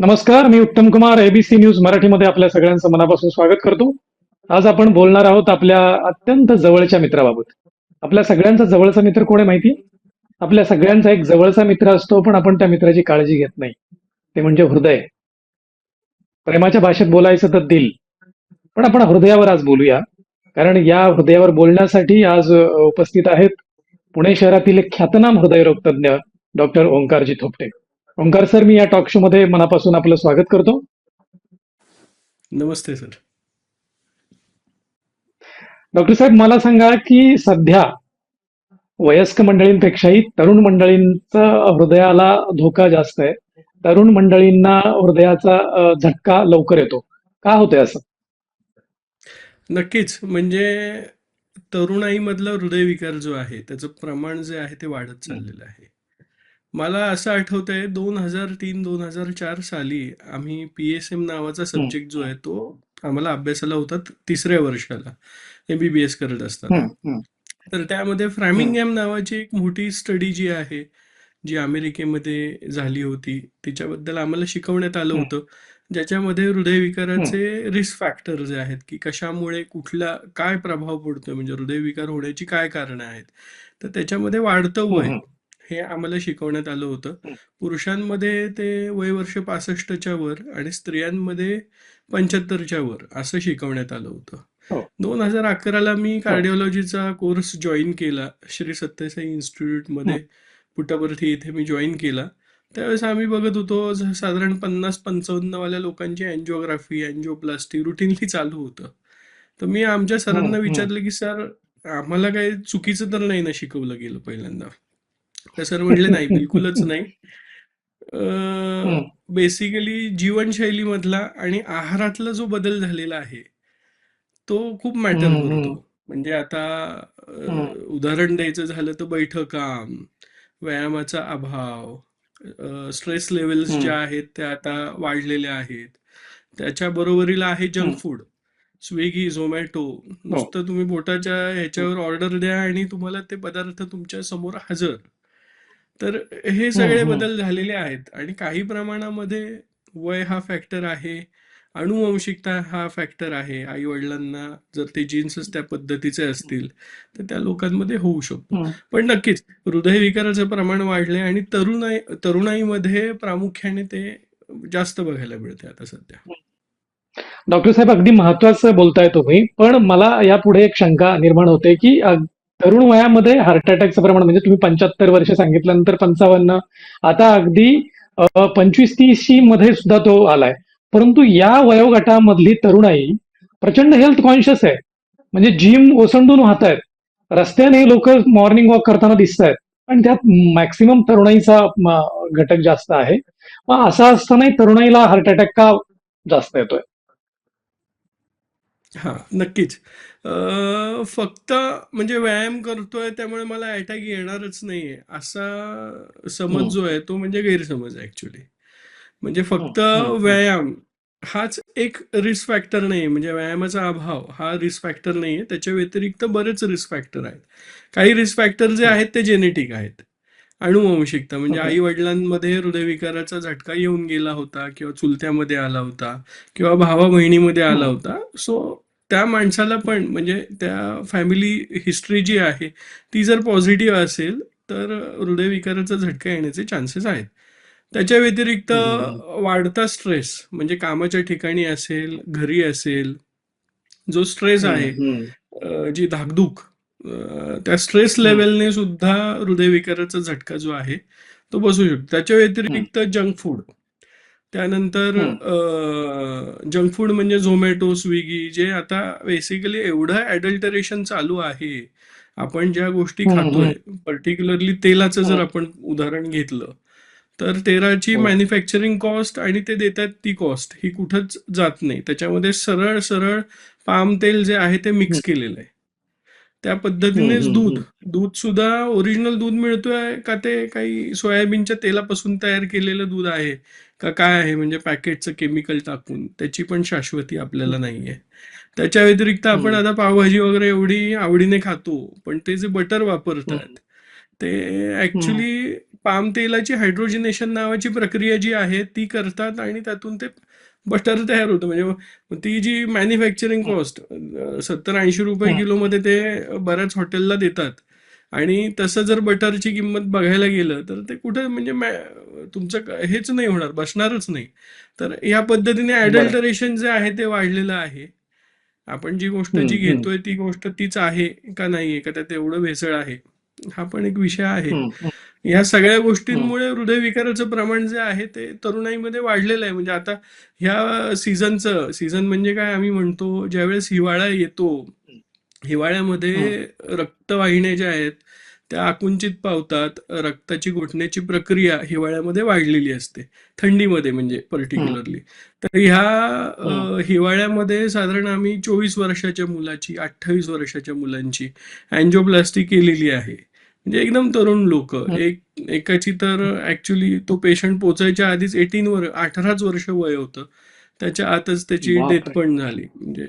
नमस्कार मी उत्तम Kumar ABC news मराठीमध्ये आपल्या सगळ्यांचं मनापासून स्वागत करतो. आज आपण बोलणार आहोत आपल्या अत्यंत जवळच्या मित्राबाबत. आपल्या सगळ्यांचा जवळचा मित्र कोण आहे माहिती? आपल्या सगळ्यांचा एक जवळचा मित्र असतो पण आपण त्या मित्राची काळजी घेत नाही. ते म्हणजे हृदय. प्रेमाच्या भाषेत बोलायचं तर दिल. पण आपण हृदयावर आज बोलूया. कारण या हृदयावर बोलण्यासाठी आज उपस्थित आहेत पुणे शहरातील एक ख्यातनाम हृदयरोग तज्ज्ञ डॉक्टर ओंकारजी थोपटे. ओंकार सर मी या टॉक शो मध्ये मनापासून आपलं स्वागत करतो. नमस्ते सर. डॉक्टर साहेब मला सांगा की सध्या वयस्क मंडळींपेक्षाही तरुण मंडळींचा हृदयाला धोका जास्त आहे. तरुण मंडळींना हृदयाचा झटका लवकर येतो. का होतंय असं? नक्कीच. म्हणजे तरुणाईमधला हृदयविकार जो आहे त्याचं प्रमाण जे आहे ते वाढत चाललेलं आहे. मला असं आठवतंय दोन हजार तीन दोन हजार चार साली आम्ही पी एस एम नावाचा सब्जेक्ट जो आहे तो आम्हाला अभ्यासाला होता तिसऱ्या वर्षाला. एमबीबीएस करत असताना. तर त्यामध्ये फ्रॅमिंगहॅम नावाची एक मोठी स्टडी जी आहे जी अमेरिकेमध्ये झाली होती तिच्याबद्दल आम्हाला शिकवण्यात आलं. होतं. ज्याच्यामध्ये हृदयविकाराचे रिस्क फॅक्टर जे आहेत की कशामुळे कुठला काय प्रभाव पडतोय म्हणजे हृदयविकार होण्याची काय कारणं आहेत. तर त्याच्यामध्ये वाढतं वय हे आम्हाला शिकवण्यात आलं होतं. पुरुषांमध्ये ते वय वर्ष पासष्टच्या वर आणि स्त्रियांमध्ये पंच्याहत्तरच्या वर असं शिकवण्यात आलं होतं. हो. दोन हजार अकराला मी कार्डिओलॉजीचा कोर्स जॉईन केला. श्री सत्यसाई इन्स्टिट्यूटमध्ये पुट्टपर्ती इथे मी जॉईन केला. त्यावेळेस आम्ही बघत होतो साधारण पन्नास पंचावन्न वाल्या लोकांची अँजिओग्राफी अँजिओप्लास्टी रुटीनली चालू होतं. तर मी आमच्या सरांना. विचारलं की सर आम्हाला काही चुकीचं तर नाही ना शिकवलं गेलं पहिल्यांदा? तर सर म्हणले नाही बिलकुलच नाही. बेसिकली जीवनशैलीमधला आणि आहारातला जो बदल झालेला आहे तो खूप मॅटर. करतो म्हणजे आता. उदाहरण द्यायचं झालं तर बैठं काम व्यायामाचा अभाव स्ट्रेस लेवल्स. ज्या आहेत त्या आता वाढलेल्या आहेत त्याच्या बरोबरीला आहे. जंक फूड स्विगी झोमॅटो नुसतं तुम्ही बोटाच्या ह्याच्यावर ऑर्डर द्या आणि तुम्हाला ते पदार्थ तुमच्यासमोर हजर तर हे सगळे हम्म. बदल झालेले आहेत. आणि काही प्रमाणामध्ये वय हा फॅक्टर आहे. अनुवंशिकता हा फॅक्टर आहे. आई वडिलांना जर ते जीन्सच त्या पद्धतीचे असतील तर त्या लोकांमध्ये होऊ शकतो. हम्म. पण नक्कीच हृदयविकाराचं प्रमाण वाढले आणि तरुणाई तरुणाईमध्ये प्रामुख्याने ते जास्त बघायला मिळते आता सध्या. डॉक्टर साहेब अगदी महत्वाचं बोलताय तुम्ही. पण मला यापुढे एक शंका निर्माण होते की अ, तरुण वयामध्ये हार्ट अटॅकचं प्रमाण म्हणजे तुम्ही पंच्याहत्तर वर्ष सांगितल्यानंतर पंचावन्न आता अगदी पंचवीस तीसशी मध्ये सुद्धा तो आलाय. परंतु या वयोगटामधली तरुणाई प्रचंड हेल्थ कॉन्शियस आहे. म्हणजे जिम ओसंडून वाहत आहेत रस्त्याने लोक मॉर्निंग वॉक करताना दिसत आहेत पण त्यात मॅक्सिमम तरुणाईचा घटक जास्त आहे. मग असं असतानाही तरुणाईला हार्ट अटॅक का जास्त येतोय? हा नक्कीच. अ, फक्त म्हणजे व्यायाम करतोय त्यामुळे मला अटॅक येणारच नाहीये. असा. समज जो आहे तो म्हणजे गैरसमज आहे ऍक्च्युली म्हणजे फक्त हम्म, हम्म, हम्म. व्यायाम हाच एक रिस्क फॅक्टर नाही म्हणजे व्यायामाचा अभाव हा रिस्क फॅक्टर नाहीये. त्याच्या व्यतिरिक्त बरेच रिस्क फॅक्टर आहेत. काही रिस्क फॅक्टर जे आहेत ते जेनेटिक आहेत. अनुवंशिकता म्हणजे ओके. आई वडिलांमध्ये हृदयविकाराचा झटका येऊन गेला होता किंवा चुलत्यामध्ये आला होता किंवा भावा बहिणीमध्ये आला. होता. सो त्या माणसाला पण म्हणजे त्या फॅमिली हिस्ट्री जी आहे ती जर पॉझिटिव्ह असेल तर हृदयविकाराचा झटका येण्याचे चान्सेस आहेत त्याच्या व्यतिरिक्त. वाढता स्ट्रेस म्हणजे कामाच्या ठिकाणी असेल घरी असेल जो स्ट्रेस आहे जी धाकधूक त्या स्ट्रेस. लेवलने सुद्धा हृदयविकाराचा झटका जो आहे तो बसू शकतो त्याच्या व्यतिरिक्त जंक फूड त्यानंतर जंक फूड म्हणजे झोमॅटो स्विगी जे आता बेसिकली एवढं ॲडल्टरेशन चालू आहे. आपण ज्या गोष्टी खातोय पर्टिक्युलरली तेलाचं जर हम्म. आपण उदाहरण घेतलं तर तेलाची हो. मॅन्युफॅक्चरिंग कॉस्ट आणि ते देतात ती कॉस्ट ही कुठंच जात नाही. त्याच्यामध्ये सरळ सरळ पाम तेल जे आहे ते मिक्स केलेलं आहे. त्या पद्धतीनेच दूध. दूध सुद्धा ओरिजिनल दूध मिळतोय का ते काही सोयाबीनच्या तेलापासून तयार केलेलं दूध आहे का काय आहे? म्हणजे पॅकेटचं केमिकल टाकून. त्याची पण शाश्वती आपल्याला नाहीये. त्याच्या व्यतिरिक्त आपण. आता पावभाजी वगैरे एवढी आवडीने खातो पण ते जे बटर वापरतात ते ॲक्चुअली पाम तेलाची हायड्रोजिनेशन नावाची प्रक्रिया जी आहे ती करतात आणि त्यातून ते बटर तयार होतं म्हणजे ती जी मॅन्युफॅक्चरिंग कॉस्ट सत्तर ऐंशी रुपये. किलोमध्ये ते बऱ्याच हॉटेलला देतात आणि तसं जर बटरची किंमत बघायला गेलं तर ते कुठे म्हणजे तुमचं हेच नाही होणार बसणारच नाही तर या पद्धतीने. ॲडल्टरेशन जे आहे ते वाढलेलं आहे आपण जी गोष्ट जी. घेतोय ती गोष्ट तीच आहे का नाही आहे का त्यात एवढं भेसळ आहे हा पण एक विषय आहे. या सगळ्या गोष्टींमुळे हृदयविकाराचं प्रमाण जे आहे ते तरुणाईमध्ये वाढलेलं आहे. म्हणजे आता ह्या सीझनचं सीझन म्हणजे काय आम्ही म्हणतो ज्यावेळेस हिवाळा येतो हिवाळ्यामध्ये रक्तवाहिन्या ज्या आहेत त्या आकुंचित पावतात रक्ताची घोटण्याची प्रक्रिया हिवाळ्यामध्ये वाढलेली असते. थंडीमध्ये म्हणजे पर्टिक्युलरली तर ह्या हिवाळ्यामध्ये साधारण आम्ही चोवीस वर्षाच्या मुलाची अठ्ठावीस वर्षाच्या मुलांची अँजिओप्लास्टी केलेली आहे. म्हणजे एकदम तरुण लोक. एक एकाची तर ऍक्च्युली तो पेशंट पोचायच्या आधीच एटीन वर अठराच वर्ष वय होतं. त्याच्या आतच त्याची. डेथ पण झाली. म्हणजे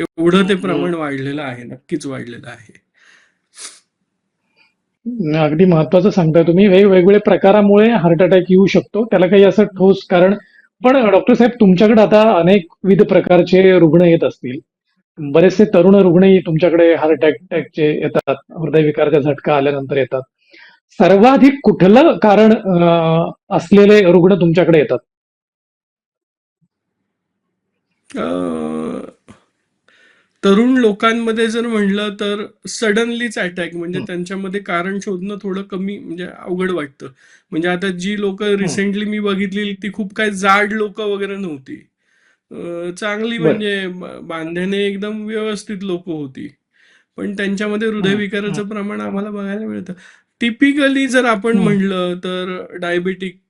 एवढं ते प्रमाण वाढलेलं आहे नक्कीच वाढलेलं आहे. अगदी महत्वाचं सांगताय तुम्ही. वेगवेगळ्या प्रकारामुळे हार्ट अटॅक येऊ शकतो. त्याला काही असं ठोस कारण पण डॉक्टर साहेब तुमच्याकडे आता अनेकविध प्रकारचे रुग्ण येत असतील. बरेचसे तरुण रुग्णही तुमच्याकडे हार्ट अटॅकचे येतात हृदयविकाराचा झटका आल्यानंतर येतात. सर्वाधिक कुठलं कारण असलेले रुग्ण तुमच्याकडे येतात? तरुण लोकांमध्ये जर म्हणलं तर सडनलीच अटॅक म्हणजे. त्यांच्यामध्ये कारण शोधणं थोडं कमी म्हणजे अवघड वाटतं. म्हणजे आता जी लोक रिसेंटली मी बघितली ती खूप काय जाड लोक वगैरे नव्हती. अ, चांगली बरं. म्हणजे ब- बांध्याने एकदम व्यवस्थित लोक होती. पण त्यांच्यामध्ये हृदयविकाराचं प्रमाण आम्हाला बघायला मिळतं. टिपिकली जर आपण हं. म्हणलं तर डायबेटिक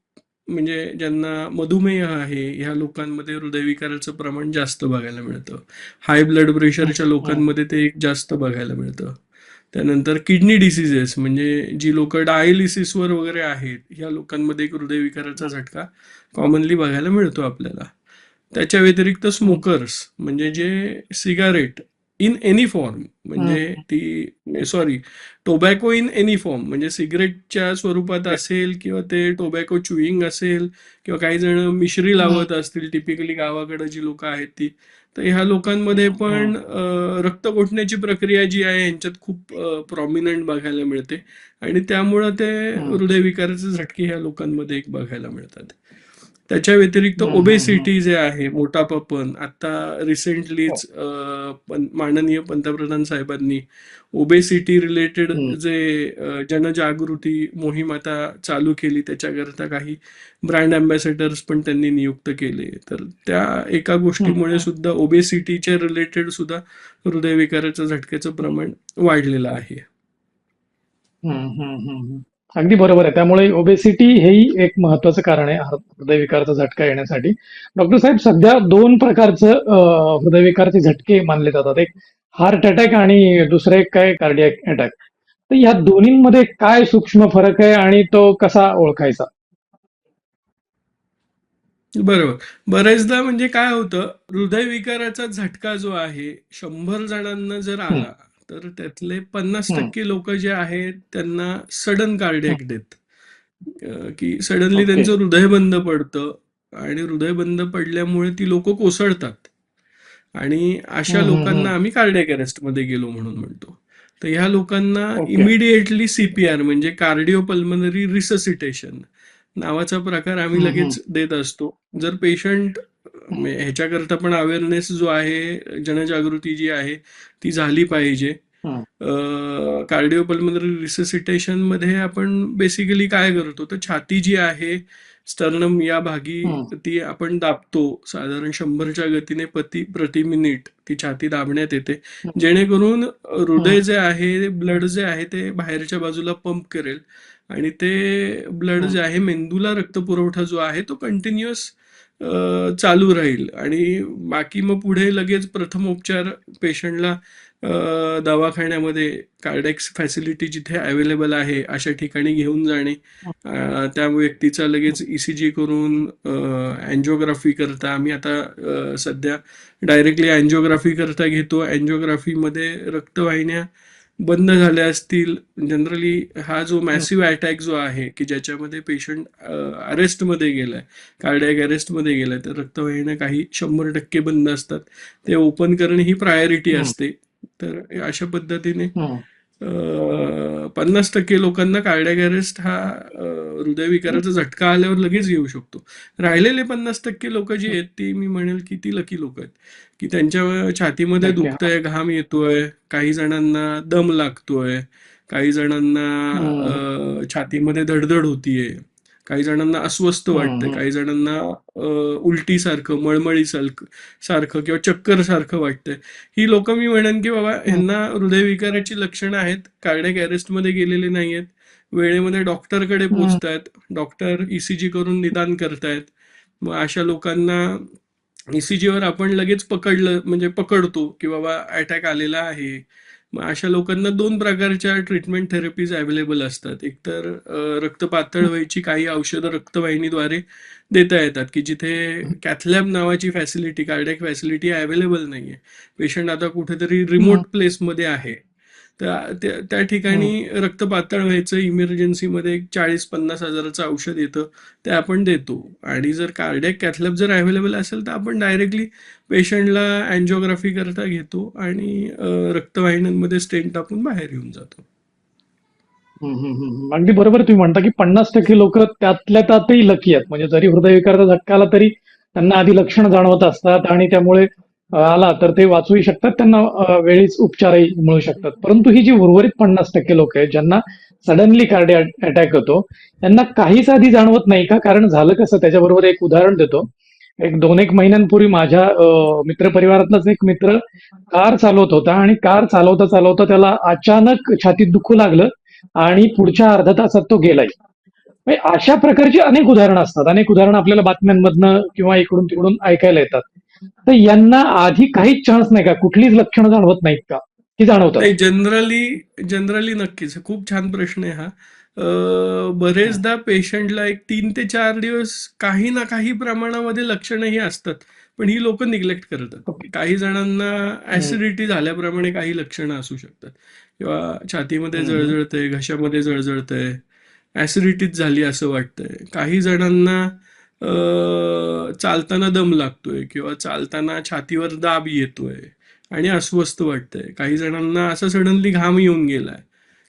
म्हणजे ज्यांना मधुमेह आहे ह्या लोकांमध्ये हृदयविकाराचं प्रमाण जास्त बघायला मिळतं. हाय ब्लड प्रेशरच्या. लोकांमध्ये ते एक जास्त बघायला मिळतं. त्यानंतर किडनी डिसिजेस म्हणजे जी लोक डायलिसिसवर वगैरे आहेत ह्या लोकांमध्ये एक हृदयविकाराचा झटका कॉमनली बघायला मिळतो आपल्याला. त्याच्या व्यतिरिक्त स्मोकर्स म्हणजे जे सिगारेट इन एनी फॉर्म म्हणजे ती sorry tobacco in any form म्हणजे सिगरेटच्या स्वरूपात असेल किंवा ते टोबॅको चुईंग असेल किंवा काही जण मिश्री लावत असतील टिपिकली गावाकडे जी लोक आहेत ती तर ह्या लोकांमध्ये पण अ, रक्त गोठण्याची प्रक्रिया जी आहे यांच्यात खूप प्रॉमिनंट बघायला मिळते आणि त्यामुळं ते हं. हृदयविकाराचे झटके ह्या लोकांमध्ये एक बघायला मिळतात. त्याच्या व्यतिरिक्त हं, हं, हं. ओबेसिटी जे आहे मोठापापण आता रिसेंटलीच माननीय पंतप्रधान साहेबांनी ओबेसिटी रिलेटेड हं. जे जनजागृती मोहीम आता चालू केली त्याच्याकरता काही ब्रँड अँबॅसेडर्स पण त्यांनी नियुक्त केले. तर त्या एका गोष्टीमुळे सुद्धा ओबेसिटीच्या रिलेटेड सुद्धा हृदयविकाराच्या झटक्याचं प्रमाण वाढलेलं आहे. अगदी बरोबर आहे. त्यामुळे ओबेसिटी हेही एक महत्वाचं कारण आहे. हृदयविकाराचा झटका येण्यासाठी. डॉक्टर साहेब सध्या दोन प्रकारचं हृदयविकाराचे झटके मानले जातात. एक हार्ट अटॅक आणि दुसरं एक काय? कार्डियक अटॅक तर या दोन्हींमध्ये काय सूक्ष्म फरक आहे आणि तो कसा ओळखायचा? बरोबर. बरेचदा म्हणजे काय होतं हृदयविकाराचा झटका जो आहे शंभर जणांना जर आला तर त्यातले पन्नास. टक्के लोक जे आहेत त्यांना सडन कार्डियक डेथ की सडनली. त्यांचं हृदय बंद पडतं आणि हृदय बंद पडल्यामुळे ती लोक कोसळतात आणि अशा लोकांना. आम्ही कार्डियक अरेस्टमध्ये गेलो म्हणून म्हणतो तर ह्या लोकांना. इमिडिएटली सीपीआर म्हणजे कार्डिओ पल्मनरी रिससिटेशन नावाचा प्रकार आम्ही लगेच देत असतो जर पेशंट ह्याच्याकरता पण अवेअरनेस जो आहे जनजागृती जी आहे ती झाली पाहिजे. कार्डिओपल्मनरी रिससिटेशनमध्ये आपण बेसिकली काय करतो तर छाती जी आहे स्टर्नम या भागी. ती आपण दाबतो साधारण शंभरच्या गतीने प्रति प्रति मिनिट ती छाती दाबण्यात येते. जेणेकरून हृदय जे आहे ब्लड जे आहे ते बाहेरच्या बाजूला पंप करेल. आणि ते ब्लड जे आहे मेंदूला रक्तपुरवठा जो आहे तो कंटिन्युअस चालू राहील. आणि बाकी मग पुढे लगेच प्रथमोपचार पेशंटला दवाखान्यामध्ये कार्डेक्स फॅसिलिटी जिथे अवेलेबल आहे अशा ठिकाणी घेऊन जाणे. त्या व्यक्तीचा लगेच ईसीजी करून अँजिओग्राफी करता. आम्ही आता सध्या डायरेक्टली अँजिओग्राफी करता घेतो. अँजिओग्राफीमध्ये रक्तवाहिन्या बंद झाल्या असतील जनरली हा जो मॅसिव्ह अटॅक जो आहे की ज्याच्यामध्ये पेशंट अरेस्टमध्ये गेलाय कार्डियक अरेस्टमध्ये गेलाय तर रक्तवाहिन्या काही शंभर टक्के बंद असतात ते ओपन करणे ही प्रायोरिटी. असते तर अशा पद्धतीने. पन्नास टक्के लोकांना कार्डियक अरेस्ट हा हृदयविकाराचा झटका आल्यावर लगेच येऊ शकतो. राहिलेले पन्नास टक्के लोक जी आहेत ती मी म्हणेल की ती लकी लोक आहेत. की त्यांच्या छातीमध्ये. दुखतंय घाम येतोय काही जणांना दम लागतोय काही जणांना छातीमध्ये धडधड होतीये. काही जणांना अस्वस्थ हम्म. काही जणांना अ, उलटीसारखं मळमळी सारखं किंवा चक्कर सारखं वाटतंय. ही लोक मी म्हणेन की बाबा ह्यांना हृदयविकाराची लक्षणं आहेत कार्डियक अरेस्टमध्ये गेलेले नाही आहेत वेळेमध्ये डॉक्टरकडे हम्म. पोचतायत डॉक्टर ईसीजी करून निदान करतायत. मग अशा लोकांना ईसीजीवर आपण लगेच पकडलं म्हणजे पकडतो की बाबा अटॅक आलेला आहे. मग अशा लोकांना दोन प्रकारच्या ट्रीटमेंट थेरपीज अवेलेबल असतात. एकतर रक्त पातळ व्हायची काही औषधं रक्तवाहिनीद्वारे देता येतात की जिथे कॅथलॅब नावाची फॅसिलिटी कार्डियक फॅसिलिटी अवेलेबल नाहीये. पेशंट आता कुठेतरी रिमोट प्लेसमध्ये आहे. त्या- ठिकाणी रक्त पातळ व्हायचं इमर्जन्सीमध्ये एक चाळीस पन्नास हजाराचं औषध येतं ते आपण देतो. आणि जर कार्डियक कॅथलॅब जर अवेलेबल असेल तर आपण डायरेक्टली पेशंटला अँजिओग्राफी करता घेतो आणि रक्तवाहिन्यांमध्ये स्टेंट टाकून बाहेर येऊन जातो. अगदी बरोबर तुम्ही म्हणता की पन्नास टक्के लोक त्यातल्या त्यातही लकी आहेत. म्हणजे जरी हृदयविकाराचा झटका आला तरी त्यांना आधी लक्षणं जाणवत असतात आणि त्यामुळे आला तर ते वाचूही शकतात त्यांना वेळीच उपचारही मिळू शकतात. परंतु ही जी उर्वरित पन्नास टक्के लोक आहेत ज्यांना सडनली कार्डे अटॅक होतो त्यांना काहीच आधी जाणवत नाही का? कारण झालं कसं त्याच्याबरोबर एक उदाहरण देतो. एक दोन एक महिन्यांपूर्वी माझ्या मित्रपरिवारातलाच एक मित्र कार चालवत होता आणि कार चालवता चालवता त्याला अचानक छातीत दुखू लागलं आणि पुढच्या अर्धा तासात तो गेलाय. म्हणजे अशा प्रकारची अनेक उदाहरणं असतात. अनेक उदाहरणं आपल्याला बातम्यांमधनं किंवा इकडून तिकडून ऐकायला येतात. तर यांना आधी काहीच चान्स नाही का? कुठलीच लक्षणं जाणवत नाहीत का? की जाणवतात नाही जनरली जनरली नक्कीच. खूप छान प्रश्न आहे हा. बरेचदा पेशंटला एक तीन ते चार दिवस काही ना काही प्रमाणामध्ये लक्षणंही असतात. पण ही लोक निग्लेक्ट करतात. काही जणांना ऍसिडिटी झाल्याप्रमाणे काही लक्षणं असू शकतात. किंवा छातीमध्ये. जळजळतंय घशामध्ये जळजळतंय ऍसिडिटीच झाली असं वाटतंय. काही जणांना चालताना दम लागतोय किंवा चालताना छातीवर दाब येतोय आणि अस्वस्थ वाटतंय. काही जणांना असं सडनली घाम येऊन गेलाय.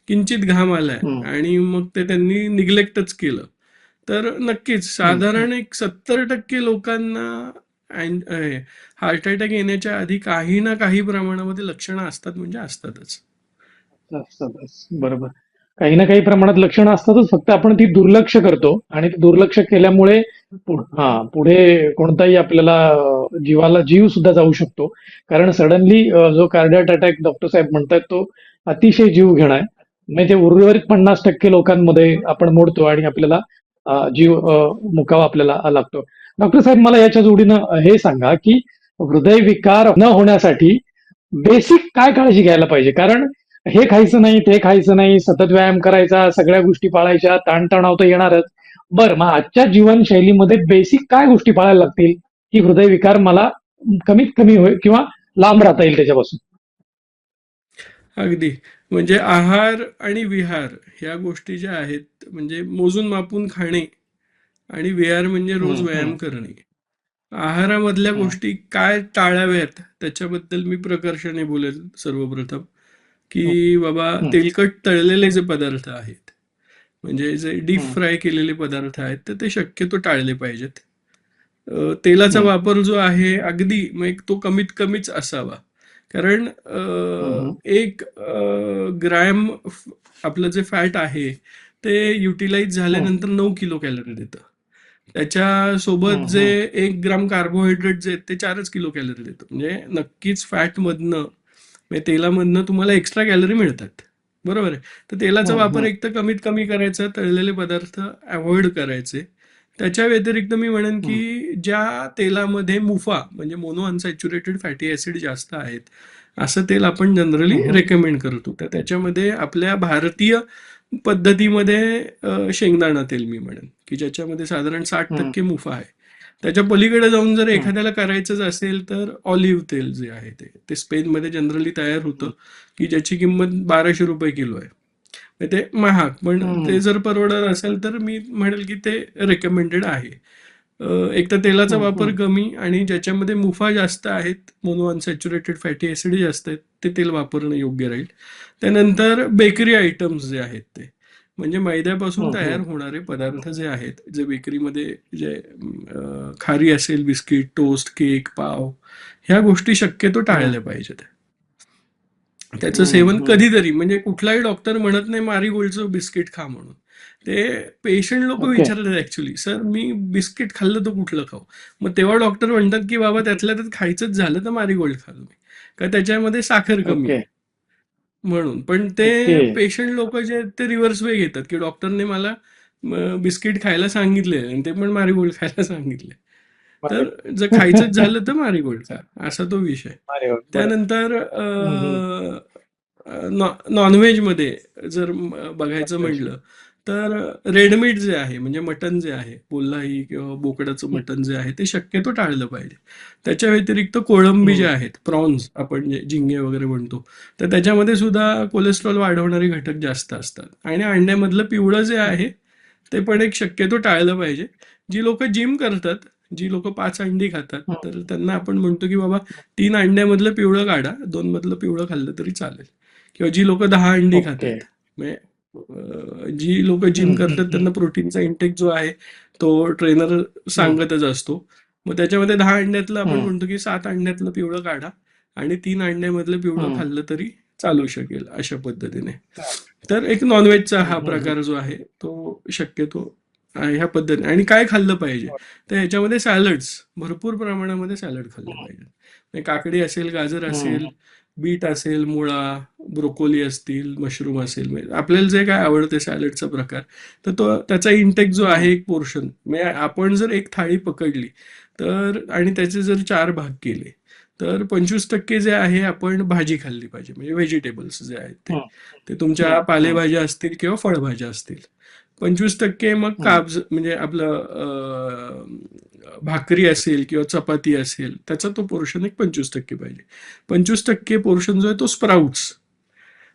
किंचित घाम आलाय. आणि मग ते त्यांनी निग्लेक्टच केलं. तर नक्कीच साधारण एक सत्तर टक्के लोकांना हार्ट अटॅक येण्याच्या आधी काही ना काही प्रमाणामध्ये लक्षणं असतात म्हणजे असतातच. असतातच. बरोबर. काही ना काही प्रमाणात लक्षणं असतातच फक्त आपण ती दुर्लक्ष करतो. आणि ती दुर्लक्ष केल्यामुळे हा पुढे कोणताही आपल्याला जीवाला जीव सुद्धा जाऊ शकतो. कारण सडनली जो कार्डियाट अटॅक डॉक्टर साहेब म्हणतात तो अतिशय जीव घेणा आहे म्हणजे उर्वरित पन्नास टक्के लोकांमध्ये आपण मोडतो आणि आपल्याला जीव मुकावा आपल्याला लागतो. डॉक्टर साहेब मला याच्या जोडीनं हे सांगा की हृदय विकार न होण्यासाठी बेसिक काय काळजी घ्यायला पाहिजे? कारण हे खायचं नाही ते खायचं नाही सतत व्यायाम करायचा सगळ्या गोष्टी पाळायच्या ताणतणाव तर येणारच. बर मग आजच्या जीवनशैलीमध्ये बेसिक काय गोष्टी पाळायला लागतील? की हृदयविकार मला कमीत कमी होईल किंवा लांब राहता येईल त्याच्यापासून. अगदी. म्हणजे आहार आणि विहार ह्या गोष्टी ज्या आहेत म्हणजे मोजून मापून खाणे आणि विहार म्हणजे रोज व्यायाम. करणे. आहारामधल्या. गोष्टी काय टाळाव्यात त्याच्याबद्दल मी प्रकर्षाने बोलेल सर्वप्रथम. की बाबा हम्म. तेलकट तळलेले जे पदार्थ आहेत म्हणजे जे डीप. फ्राय केलेले पदार्थ आहेत तर ते शक्यतो टाळले पाहिजेत तेलाचा. वापर जो आहे अगदी मग तो कमीत कमीच असावा कारण. एक ग्रॅम आपलं जे फॅट आहे ते युटिलाइज झाल्यानंतर नऊ किलो कॅलरी देतं त्याच्यासोबत हम्म. जे एक ग्राम कार्बोहायड्रेट जे आहेत ते चारच किलो कॅलरी देतं म्हणजे नक्कीच फॅटमधनं म्हणजे तेलामधनं तुम्हाला एक्स्ट्रा कॅलरी मिळतात बरोबर आहे तर तेलाचा हम्म, वापर हम्म. एक तर कमीत कमी करायचा तळलेले पदार्थ अवॉइड करायचे त्याच्या व्यतिरिक्त मी म्हणेन की ज्या तेलामध्ये मुफा म्हणजे मोनो अनसॅच्युरेटेड फॅटी ऍसिड जास्त आहेत असं तेल आपण जनरली. रेकमेंड करतो तर त्याच्यामध्ये आपल्या भारतीय पद्धतीमध्ये शेंगदाणा तेल मी म्हणेन की ज्याच्यामध्ये साधारण साठ. टक्के मुफा आहे त्याच्या पलीकडे जाऊन जर. एखाद्याला करायचंच असेल तर ऑलिव्ह तेल जे आहे ते ते स्पेनमध्ये जनरली तयार होतं की ज्याची किंमत बाराशे रुपये किलो आहे ते महाग पण. ते जर परवडत असेल तर मी म्हणेल की ते रेकमेंडेड आहे एक तर तेलाचा वापर. कमी आणि ज्याच्यामध्ये मुफा जास्त आहेत मोनो अनसॅच्युरेटेड फॅटी ॲसिड जास्त आहेत ते तेल वापरणं योग्य राहील त्यानंतर बेकरी आयटम्स जे आहेत ते म्हणजे मैद्यापासून हं, तयार हं. होणारे पदार्थ जे आहेत जे बेकरीमध्ये जे खारी असेल बिस्किट टोस्ट केक पाव ह्या गोष्टी शक्यतो हं. टाळल्या पाहिजेत त्याचं हं, सेवन हं. कधीतरी म्हणजे कुठलाही डॉक्टर म्हणत नाही मारीगोल्डचं बिस्किट खा म्हणून ते पेशंट लोक. विचारतात ऍक्च्युली सर मी बिस्किट खाल्लं तर कुठलं खाऊ मग तेव्हा डॉक्टर म्हणतात की बाबा त्यातल्या त्यात खायचंच झालं तर मारीगोल्ड खा तुम्ही का त्याच्यामध्ये साखर कमी. आहे म्हणून पण ते. पेशंट लोक जे आहेत ते रिव्हर्स वे घेतात की डॉक्टरने मला बिस्किट खायला सांगितले आणि ते पण मारीगोल्ड खायला सांगितले तर जर खायचंच झालं तर मारीगोल्ड खा असा तो विषय. त्यानंतर हं, हं. अ, नॉ नॉनव्हेजमध्ये जर बघायचं नॉनव्हेज. म्हटलं तर रेडमीट जे आहे म्हणजे मटन जे आहे कोल्हाई किंवा बोकडाचं. मटन जे आहे ते शक्यतो टाळलं पाहिजे त्याच्या व्यतिरिक्त कोळंबी जे हं. आहेत प्रॉन्स आपण जे झिंगे वगैरे म्हणतो तर त्याच्यामध्ये सुद्धा कोलेस्ट्रॉल वाढवणारे घटक जास्त असतात आणि अंड्यामधलं पिवळं जे आहे ते पण एक शक्यतो टाळलं पाहिजे जी लोक जिम करतात जी लोक पाच अंडी खातात हं. तर त्यांना आपण म्हणतो की बाबा तीन अंड्यामधलं पिवळं काढा दोन मधलं पिवळं खाल्लं तरी चालेल किंवा जी लोक दहा अंडी. खातात म्हणजे जी लोक जिम करतात. त्यांना प्रोटीनचा इंटेक जो आहे तो ट्रेनर. सांगतच असतो मग त्याच्यामध्ये दहा अंड्यातलं आपण. म्हणतो की सात अंड्यातलं पिवळं काढा आणि तीन अंड्यामधलं पिवळं. खाल्लं तरी चालू शकेल अशा पद्धतीने तर एक नॉनव्हेजचा हा. प्रकार जो आहे तो शक्यतो ह्या पद्धतीने आणि काय खाल्लं पाहिजे तर ह्याच्यामध्ये सॅलड्स भरपूर प्रमाणामध्ये सॅलड खाल्लं पाहिजे म्हणजे काकडी असेल गाजर असेल. बीट असेल मुळा ब्रोकोली असतील मशरूम असेल म्हणजे आपल्याला जे काय आवडते सॅलडचा प्रकार तर तो त्याचा इंटेक जो आहे एक पोर्शन म्हणजे आपण जर एक थाळी पकडली तर आणि त्याचे जर चार भाग केले तर पंचवीस टक्के जे आहे आपण भाजी खाल्ली पाहिजे म्हणजे व्हेजिटेबल्स जे आहेत ते. ते तुमच्या. पालेभाज्या असतील किंवा फळभाज्या असतील पंचवीस टक्के मग. काब्ज म्हणजे आपलं भाकरी असेल किंवा चपाती असेल त्याचा तो पोर्शन एक पंचवीस टक्के पाहिजे पंचवीस टक्के पोर्शन जो आहे तो स्प्राउट्स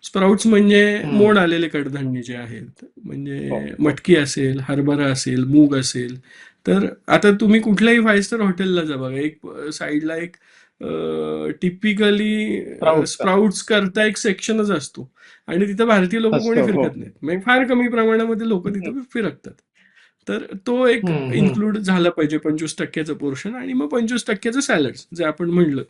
स्प्राउट्स म्हणजे हं. मोड आलेले कडधान्य जे आहेत हो. म्हणजे मटकी असेल हरभरा असेल मूग असेल तर आता तुम्ही कुठल्याही फाईव्ह स्टार हॉटेलला जा बघा एक साईडला एक टिपिकली. स्प्राउट्स करता एक सेक्शनच असतो आणि तिथं भारतीय लोक कोणी हो. फिरकत नाहीत म्हणजे फार कमी प्रमाणामध्ये लोक तिथं फिरकतात तर तो एक. इन्क्लूड झाला पाहिजे पंचवीस टक्क्याचं पोर्शन आणि मग पंचवीस टक्क्याचं सॅलड जे आपण म्हणलं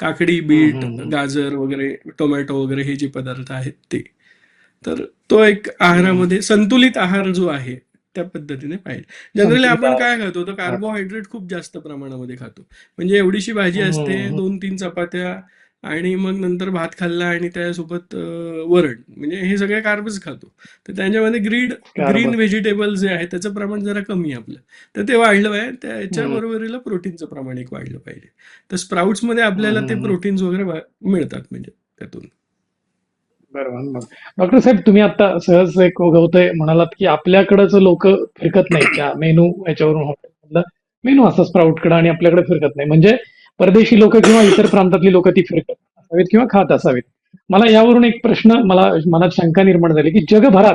काकडी बीट. गाजर वगैरे टोमॅटो वगैरे हे जे पदार्थ आहेत ते तर तो एक आहारामध्ये संतुलित आहार जो आहे त्या पद्धतीने पाहिजे जनरली आपण. काय खातो तर कार्बोहायड्रेट खूप जास्त प्रमाणामध्ये खातो म्हणजे एवढीशी भाजी असते. दोन तीन चपात्या आणि मग नंतर भात खाल्ला आणि त्यासोबत वरण म्हणजे हे सगळे कार्बच खातो तर त्याच्यामध्ये ग्रीड. ग्रीन व्हेजिटेबल जे आहे त्याचं प्रमाण जरा कमी आहे आपलं तर ते वाढलं पाहिजे त्याच्या. बरोबरीला प्रोटीनचं प्रमाण एक वाढलं पाहिजे तर स्प्राउट्समध्ये आपल्याला हं, ते. प्रोटीन्स वगैरे मिळतात म्हणजे त्यातून बरोबर बरोबर. डॉक्टर साहेब तुम्ही आता सहज एक ओघवतोय म्हणालात की आपल्याकडचं लोक फिरकत नाही त्या मेनू याच्यावरून हॉटेलमधलं मेनू असा स्प्राऊटकडे आणि आपल्याकडे फिरकत नाही म्हणजे परदेशी लोक किंवा इतर प्रांतातली लोक ती फिरकत असावीत किंवा खात असावीत. मला यावरून एक प्रश्न मला मनात शंका निर्माण झाली की जगभरात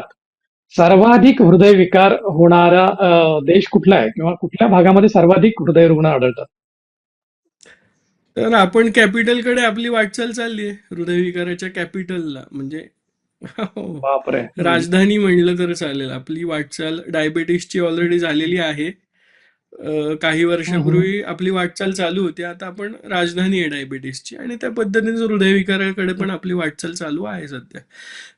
सर्वाधिक हृदयविकार होणारा अं, देश कुठला आहे? किंवा कुठल्या भागामध्ये सर्वाधिक हृदय रुग्ण आढळतात? तर आपण कॅपिटलकडे आपली वाटचाल चालली आहे हृदयविकाराच्या कॅपिटलला. म्हणजे. बापरे. राजधानी म्हणलं तर चालेल. आपली वाटचाल डायबेटिसची ऑलरेडी झालेली आहे. काही वर्षापूर्वी आपली वाटचाल चालू होती. आता आपण राजधानी आहे डायबेटिसची आणि त्या पद्धतीने हृदयविकाराकडे पण आपली वाटचाल चालू आहे सध्या.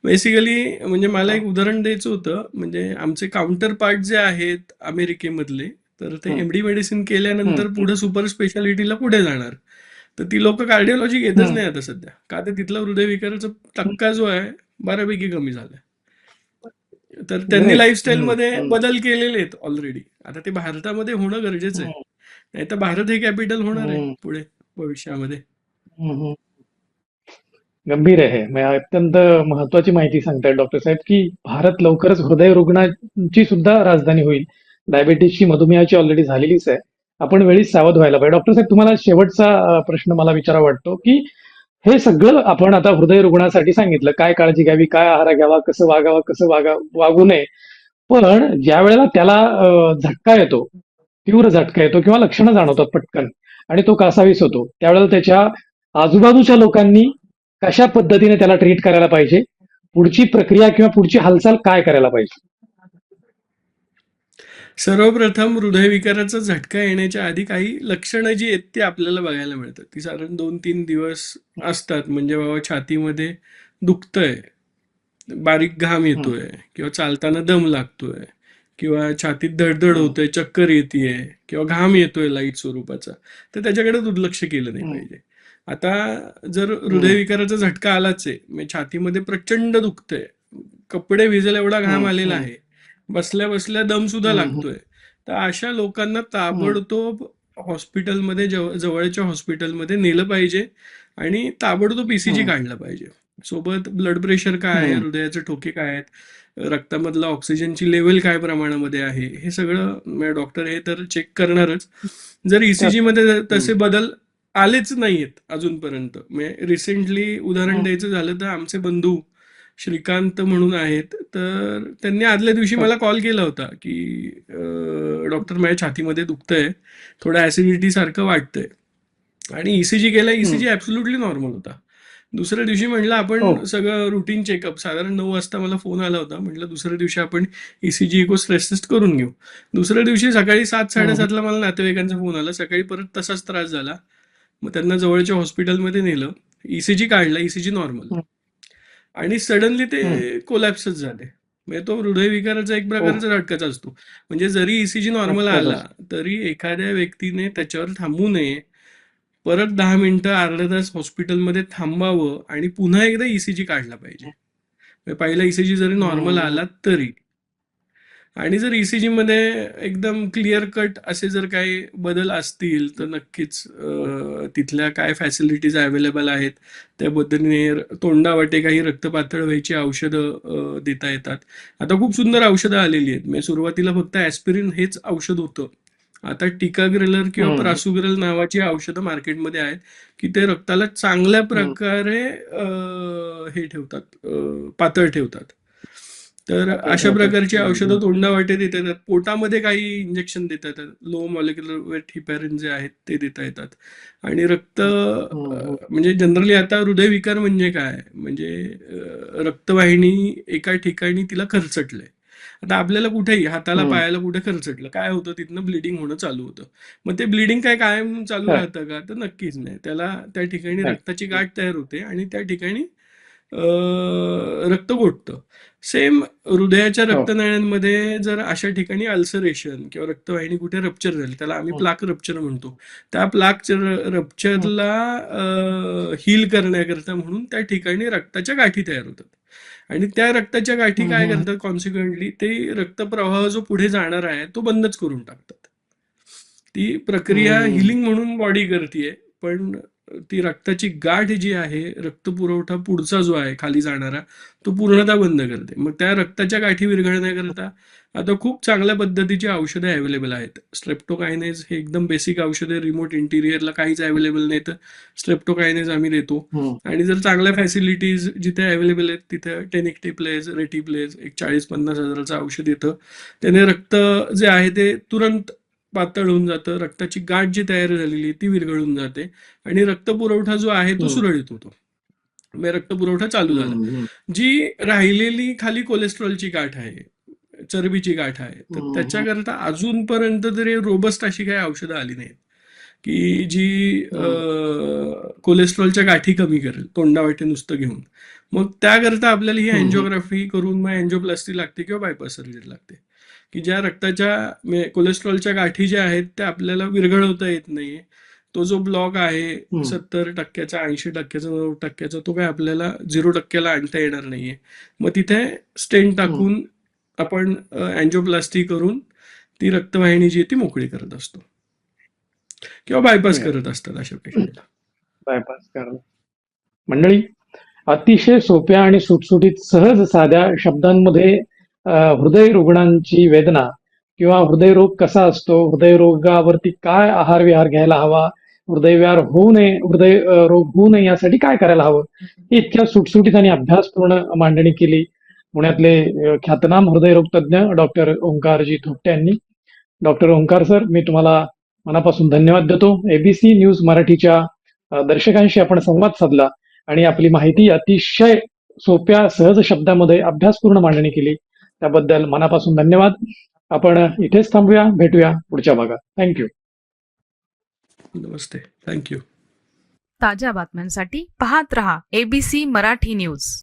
बेसिकली म्हणजे मला एक उदाहरण द्यायचं होतं. म्हणजे आमचे काउंटर पार्ट जे आहेत अमेरिकेमधले तर ते. एमडी मेडिसिन केल्यानंतर. पुढे सुपर स्पेशालिटीला पुढे जाणार. तर ती लोक कार्डिओलॉजी घेतच. नाही आता सध्या. का तर तिथला हृदयविकाराचा टक्का जो आहे बऱ्यापैकी कमी झालाय. तर त्यांनी Great. लाईफस्टाईल मध्ये हं. बदल केलेले आहेत ऑलरेडी आता ते भारतामध्ये होणं गरजेचं आहे नाही तर भारत हे कॅपिटल होणार आहे. पुढे भविष्यामध्ये. गंभीर आहे अत्यंत महत्वाची माहिती सांगतायत डॉक्टर साहेब की भारत लवकरच हृदय रुग्णांची सुद्धा राजधानी होईल डायबिटीसची मधुमेहाची ऑलरेडी झालेलीच आहे आपण वेळीच सावध व्हायला पाहिजे डॉक्टर साहेब तुम्हाला शेवटचा प्रश्न मला विचारा वाटतो की हे सगळं आपण आता हृदय रुग्णासाठी सांगितलं. काय काळजी घ्यावी काय आहार घ्यावा कसं वागावं कसं वागा वागू नये. पण ज्या वेळेला त्याला झटका येतो तीव्र झटका येतो किंवा लक्षणं जाणवतात पटकन आणि तो कासावीस होतो त्यावेळेला त्याच्या आजूबाजूच्या लोकांनी कशा पद्धतीने त्याला ट्रीट करायला पाहिजे? पुढची प्रक्रिया किंवा पुढची हालचाल काय करायला पाहिजे? सर्वप्रथम हृदयविकाराचा झटका येण्याच्या आधी काही लक्षणं जी आहेत ती आपल्याला बघायला मिळतात. ती साधारण दोन तीन दिवस असतात. म्हणजे बाबा छातीमध्ये दुखतंय बारीक घाम येतोय किंवा चालताना दम लागतोय किंवा छातीत धडधड होतोय चक्कर येतेय किंवा घाम येतोय लाइट स्वरूपाचा तर त्याच्याकडे दुर्लक्ष केलं नाही. पाहिजे. आता जर हृदयविकाराचा झटका आलाच आहे म्हणजे छातीमध्ये प्रचंड दुखतंय कपडे भिजेल एवढा घाम आलेला. आहे बसल्या बसल्या दम सुद्धा लागतोय तर अशा लोकांना ताबडतोब हॉस्पिटलमध्ये जव- जवळच्या हॉस्पिटलमध्ये नेलं पाहिजे आणि ताबडतोब ईसीजी. काढला पाहिजे सोबत ब्लड प्रेशर काय आहे. हृदयाचे ठोके काय आहेत रक्तामधला ऑक्सिजनची लेवल काय प्रमाणामध्ये आहे हे सगळं डॉक्टर हे तर चेक करणारच जर ईसीजी मध्ये तसे बदल आलेच नाहीयेत अजूनपर्यंत म्हणजे रिसेंटली उदाहरण. द्यायचं झालं तर आमचे बंधू श्रीकांत म्हणून आहेत. तर त्यांनी आदल्या दिवशी मला कॉल केला होता की डॉक्टर माझ्या छातीमध्ये दुखतंय थोडं ऍसिडिटी सारखं वाटतंय. आणि ईसीजी केला ईसीजी ऍब्सोल्युटली नॉर्मल होता. दुसऱ्या दिवशी म्हटलं आपण हो. सगळं रुटीन चेकअप साधारण नऊ वाजता मला फोन आला होता. म्हटलं दुसऱ्या दिवशी आपण ईसीजी इको स्ट्रेस टेस्ट करून घेऊ. दुसऱ्या दिवशी सकाळी सात साडेसातला मला नातेवाईकांचा फोन आला. सकाळी परत तसाच त्रास झाला. मग त्यांना जवळच्या हॉस्पिटलमध्ये नेलं. ईसीजी काढला ईसीजी नॉर्मल हं. आणि सडनली ते हं. कोलॅप्सच झाले. म्हणजे तो हृदयविकाराचा एक प्रकारचा झटकाच असतो. म्हणजे जरी ईसीजी नॉर्मल झटकाच आला तरी एखाद्या व्यक्तीने त्याच्यावर थांबू नये. परत दहा मिनिटं अर्धा तास हॉस्पिटलमध्ये थांबावं आणि पुन्हा एकदा ईसीजी काढला पाहिजे. म्हणजे पहिला ईसीजी जरी नॉर्मल हं. आला तरी. आणि जर ईसीजी मध्ये एकदम क्लिअर कट असे जर काही बदल असतील तर नक्कीच तिथल्या काय फॅसिलिटीज अवेलेबल आहेत त्या पद्धतीने तोंडावाटे काही रक्त पातळ व्हायची औषधं देता येतात. आता खूप सुंदर औषधं आलेली आहेत. म्हणजे सुरुवातीला फक्त ॲस्पिरिन हेच औषध होतं. आता टिकाग्रेलर किंवा. प्रासुग्रेल नावाची औषधं मार्केटमध्ये आहेत की ते रक्ताला चांगल्या प्रकारे हे ठेवतात पातळ ठेवतात. तर अशा. प्रकारची. औषधं तोंडावाटे देता येतात पोटामध्ये काही इंजेक्शन देता येतात लो मॉलिक्युलर वेट हिपॅरिन जे आहेत ते देता येतात आणि रक्त म्हणजे जनरली आता हृदयविकार म्हणजे काय म्हणजे रक्तवाहिनी एका ठिकाणी तिला खरचटलंय आता आपल्याला कुठेही हाताला. पायाला कुठे खरचटलं काय होतं तिथनं ब्लिडिंग होणं चालू होतं मग ते ब्लिडिंग काय कायम चालू. राहतं का तर नक्कीच नाही त्याला त्या ठिकाणी. रक्ताची गाठ तयार होते आणि त्या ठिकाणी रक्त गोठतं सेम हृदयाच्या हो. रक्तनळ्यांमध्ये जर अशा ठिकाणी अल्सरेशन किंवा रक्तवाहिनी कुठे रप्चर झाली त्याला आम्ही हं. प्लाक रप्चर म्हणतो त्या प्लाक रप्चरला हील करण्याकरता म्हणून त्या ठिकाणी रक्ताच्या गाठी तयार होतात आणि त्या रक्ताच्या गाठी काय. करतात कॉन्सिक्वेंटली ते रक्तप्रवाह जो पुढे जाणार आहे तो बंदच करून टाकतात ती प्रक्रिया. हिलिंग म्हणून बॉडी करते पण ती रक्ताची गाठ जी आहे रक्तपुरवठा पुढचा जो आहे खाली जाणारा तो पूर्णतः बंद करते. मग त्या रक्ताच्या गाठी विरघळण्याकरता आता खूप चांगल्या पद्धतीची औषधं अवेलेबल आहेत. स्ट्रेप्टोकायनेज हे एकदम बेसिक औषध आहे रिमोट इंटिरियरला काहीच अवेलेबल नाही तर स्ट्रेप्टोकायनेज आम्ही देतो. आणि जर चांगल्या फॅसिलिटीज जिथे अवेलेबल आहेत तिथे टेनिक्टिप्लेज रेटिप्लेज एक चाळीस पन्नास हजाराचं औषध येतं. त्याने रक्त जे आहे ते तुरंत पातळ होऊन जातं रक्ताची गाठ जी तयार झालेली ती विरघळून जाते आणि रक्तपुरवठा जो आहे तो हम्म. सुरळीत होतो म्हणजे रक्तपुरवठा चालू झाला. जी राहिलेली खाली कोलेस्ट्रॉलची गाठ आहे चरबीची गाठ आहे तर. त्याच्याकरता अजूनपर्यंत तरी रोबस्ट अशी काही औषधं आली नाहीत की जी कोलेस्ट्रॉलच्या गाठी कमी करेल तोंडावाटे नुसतं घेऊन मग त्याकरता आपल्याला ही. अँजिओग्राफी करून मग अँजिओप्लास्टी लागते किंवा बायपास सर्जरी लागते की ज्या रक्ताच्या कोलेस्ट्रॉलच्या गाठी ज्या आहेत त्या आपल्याला विरघळवता येत नाहीये. तो जो ब्लॉक आहे. सत्तर टक्क्याचा ऐंशी टक्क्याचा नव्वद टक्क्याचा तो काय आपल्याला झिरो टक्क्याला आणता येणार नाहीये. मग तिथे स्टेंट टाकून आपण अँजिओप्लास्टी करून ती रक्तवाहिनी जी ती मोकळी करत असतो. किंवा बायपास. करत असतात अशा पेशंटला बायपास करणं. मंडळी अतिशय सोप्या आणि सुटसुटीत सहज साध्या शब्दांमध्ये हृदय रुग्णांची वेदना किंवा हृदयरोग कसा असतो? हृदयरोगावरती काय आहार विहार घ्यायला हवा? हृदयविहार होऊ नये हृदय रोग होऊ नये यासाठी काय करायला हवं? इतक्या सुटसुटीत आणि अभ्यासपूर्ण मांडणी केली. पुण्यातले ख्यातनाम हृदयरोग तज्ज्ञ डॉक्टर ओंकारजी थोपटे यांनी. डॉक्टर ओंकार सर मी तुम्हाला मनापासून धन्यवाद देतो. एबीसी न्यूज मराठीच्या दर्शकांशी आपण संवाद साधला आणि आपली माहिती अतिशय सोप्या सहज शब्दामध्ये अभ्यासपूर्ण मांडणी केली. त्याबद्दल मनापासून धन्यवाद. आपण इथेच थांबूया भेटूया पुढच्या भागात. थँक्यू नमस्ते. थँक्यू ताज्या बातम्यांसाठी पाहत रहा एबीसी मराठी न्यूज